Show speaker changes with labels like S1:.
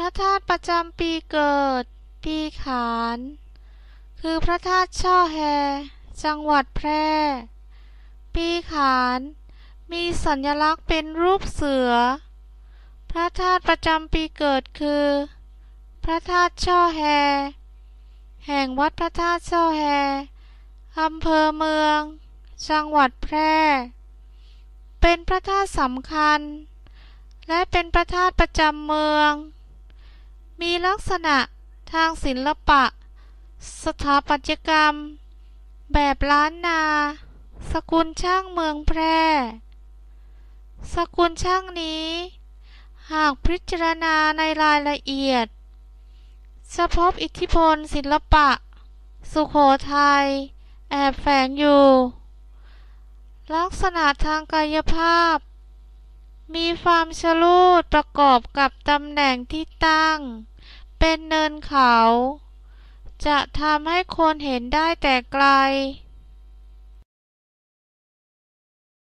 S1: ระธาตุประจำปีเกิด ปีขาน คือพระธาตุช่อแฮ จังหวัดแพร่ ปีขาน มีสัญลักษณ์เป็นรูปเสือ พระธาตุประจำปีเกิดคือ พระธาตุช่อแฮ แห่งวัดพระธาตุช่อแฮอำเภอเมือง จังหวัดแพร่ เป็นพระธาตุสำคัญ และเป็นพระธาตุประจำเมือง ลักษณะทางศิลปะ สถาปัตยกรรม แบบล้านนา สกุลช่างเมืองแพร่ สกุลช่างนี้ หากพิจารณาในรายละเอียด จะพบอิทธิพลศิลปะ สุโขทัยแอบแฝงอยู่ ลักษณะทางกายภาพ มีความชลูดประกอบกับตำแหน่งที่ตั้ง เป็นเนินเขา จะทำให้คนเห็นได้แต่ไกล